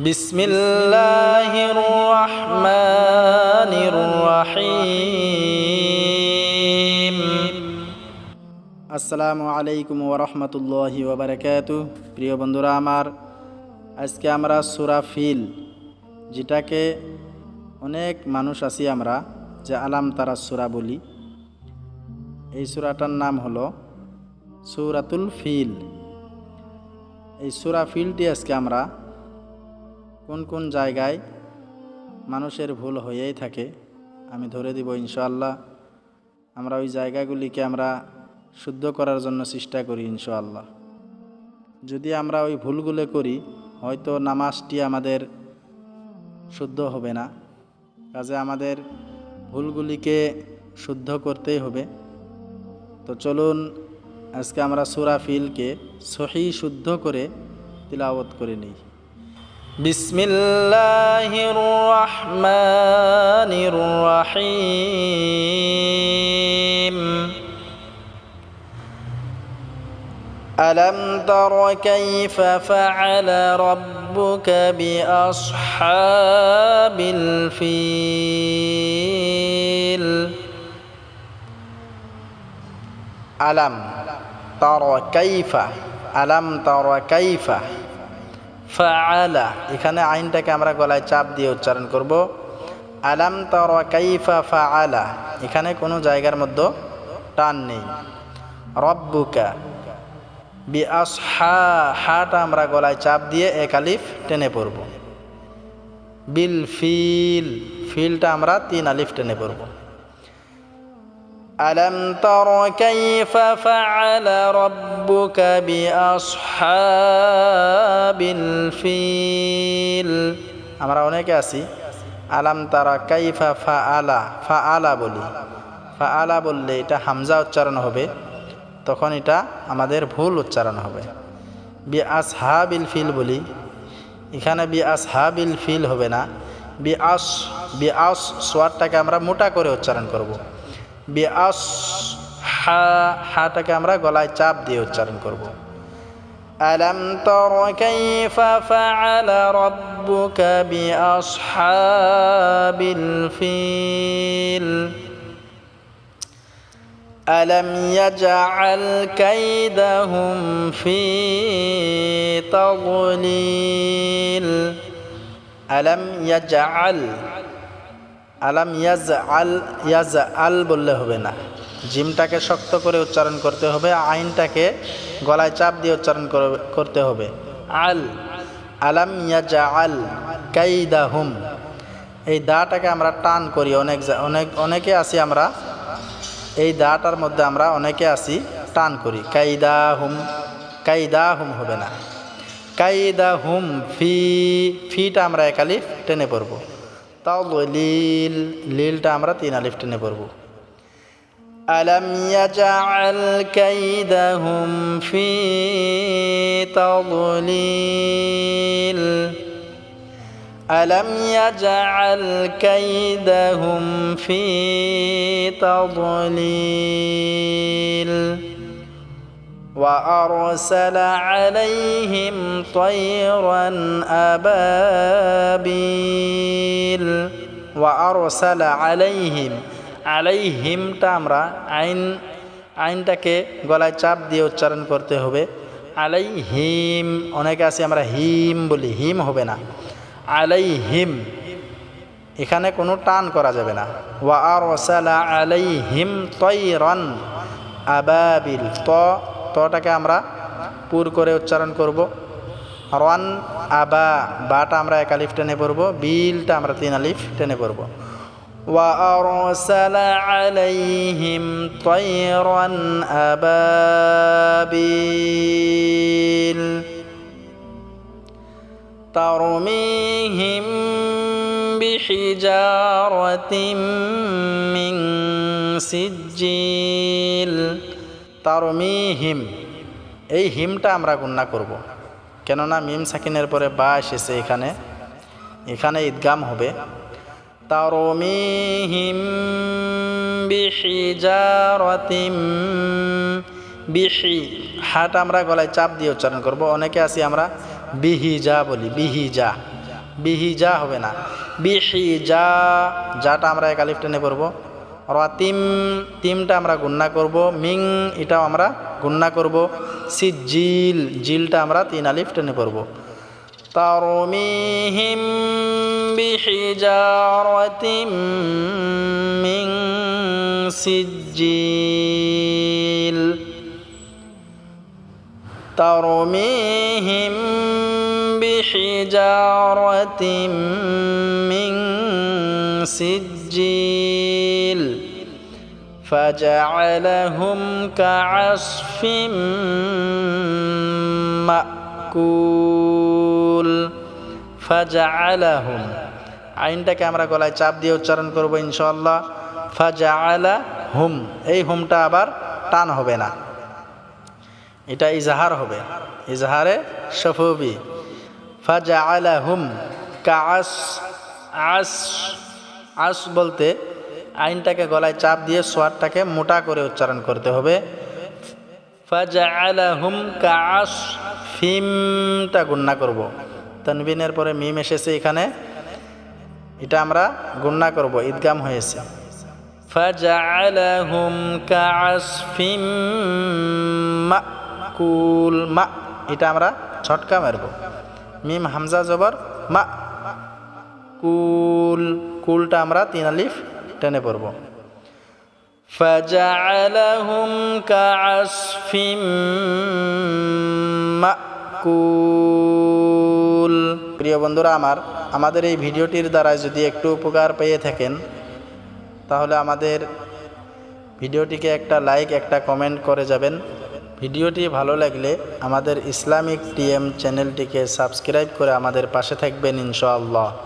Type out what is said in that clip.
بسم الله الرحمن الرحيم আসসালামু আলাইকুম ওরহমতুল্লাহি ওবরাকাতু প্রিয় বন্ধুরা আমার আজকে আমরা সুরা ফিল যেটাকে অনেক মানুষ আছি আমরা যে আলাম তারা সুরা বলি এই সুরাটার নাম হলো সুরাতুল ফিল এই সুরা ফিলটি আজকে আমরা কোন কোন জায়গায় মানুষের ভুল হয়েই থাকে, আমি ধরে দিব ইনশাআল্লাহ। আমরা ওই জায়গাগুলিকে আমরা শুদ্ধ করার জন্য চেষ্টা করি ইনশাআল্লাহ। যদি আমরা ওই ভুলগুলো করি, হয়তো নামাজটি আমাদের শুদ্ধ হবে না। কাজে আমাদের ভুলগুলিকে শুদ্ধ করতেই হবে। তো চলুন, আজকে আমরা সুরা ফিলকে সহি শুদ্ধ করে তিলাওয়াত করে নিই। بسم الله الرحمن الرحيم ألم تر كيف فعل ربك بأصحاب الفيل ألم تر كيف ألم تر كيف ফাআলা, এখানে আইনটাকে আমরা গলায় চাপ দিয়ে উচ্চারণ করব। আলাম তর কাইফা এখানে কোনো জায়গার মধ্যে টান নেই। রব্বুকা বি আস হা হাটা আমরা গলায় চাপ দিয়ে এক আলিফ টেনে পড়ব। বিল ফিল, ফিলটা আমরা তিন আলিফ টেনে পড়ব। ألم تر كيف فعل ربك بأصحاب الفيل আমরা অনেকে আছি আলাম তারা কাইফা ফা আলা ফা আলা বলি ফা আলা বললে এটা হামজা উচ্চারণ হবে তখন এটা আমাদের ভুল উচ্চারণ হবে বি আস হাবিল ফিল বলি এখানে বি আস হাবিল ফিল হবে না বি আস বি আস সোয়ারটাকে আমরা মোটা করে উচ্চারণ করব বিআস হা হাটাকে আমরা গলায় চাপ দিয়ে উচ্চারণ করব ألم تر كيف فعل ربك بأصحاب الفيل ألم يجعل كيدهم في تضليل ألم يجعل আলাম ইয়াজ আল ইয়াজ আল বললে হবে না। জিমটাকে শক্ত করে উচ্চারণ করতে হবে, আইনটাকে গলায় চাপ দিয়ে উচ্চারণ করতে হবে। আল, আলাম ইয়াজ আল কাইদা হুম এই দাটাকে আমরা টান করি, অনেক অনেক, অনেকে আছি আমরা, এই দাটার মধ্যে আমরা অনেকে আছি টান করি। কাইদা হুম কাইদা হুম হবে না। কাইদা হুম ফি, ফিটা আমরা একালি টেনে পড়ব। তাও লিল লিলটা আমরা তিন আলিফ টেনে পড়ব ألم يجعل كيدهم في تضليل ألم يجعل كيدهم في تضليل وأرسل عليهم طيرا أبابيل ওয়া আরসালা আলাইহিম, আলাইহিমটা আমরা আইন, আইনটাকে গলায় চাপ দিয়ে উচ্চারণ করতে হবে। আলাই হিম অনেকে আছে আমরা হিম বলি, হিম হবে না। আলাই হিম এখানে কোনো টান করা যাবে না। ওয়া আর ওসালা আলাই হিম তৈ রন আবাবিল তটাকে আমরা পুর করে উচ্চারণ করব। রন আবা বাটা আমরা এক আলিফ টেনে পড়ব বিলটা আমরা তিন আলিফ টেনে পড়ব وأرسل عليهم طيرا أبابيل ترميهم بحجارة من سجيل তারমিহিম এই হিমটা আমরা গুন্না করব। কেননা মিম সাকিনের পরে বা এসেছে এখানে। এখানে ঈদগাম হবে। তারমিহিম বিহিজারতিম বিহি। হাট আমরা গলায় চাপ দিয়ে উচ্চারণ করব। অনেকে আছি আমরা বিহিজা বলি, বিহিজা। বিহি যা হবে না। বিহি যা যাটা আমরা এক আলিফ টেনে পড়ব। র তিম তিমটা আমরা গুন্না করব। মিং, এটাও আমরা গুন্না করব সি জিল জিলটা আমরা তিন আলিফ টেনে পড়ব ترميهم بحجارة من سجيل ترميهم بحجارة من سجيل فجعلهم كعصف মাকুল ফাজাআলাহুম আইনটাকে আমরা গলায় চাপ দিয়ে উচ্চারণ করব ইনশাআল্লাহ ফাজাআলা হুম এই হুমটা আবার টান হবে না এটা ইজাহার হবে ইজাহারে সফবি ফাজাআলা হুম কাস আস আস বলতে আইনটাকে গলায় চাপ দিয়ে সোয়ারটাকে মোটা করে উচ্চারণ করতে হবে। ফাজাআলাহুম কাস ফিমটা গুন্না করব। তানবিনের পরে মিম এসেছে এখানে। এটা আমরা গুন্না করব, ঈদগাম হয়েছে। ফাজাআলাহুম কাসফিম মাকুল মা, এটা আমরা ছটকা মারব। মিম হামজা জবর মা, কুল, কুলটা আমরা তিন আলিফ টেনে পড়ব فجعلهم كعصف মাকুল প্রিয় বন্ধুরা আমার আমাদের এই ভিডিওটির দ্বারা যদি একটু উপকার পেয়ে থাকেন তাহলে আমাদের ভিডিওটিকে একটা লাইক একটা কমেন্ট করে যাবেন ভিডিওটি ভালো লাগলে আমাদের ইসলামিক টিএম চ্যানেলটিকে সাবস্ক্রাইব করে আমাদের পাশে থাকবেন ইনশাআল্লাহ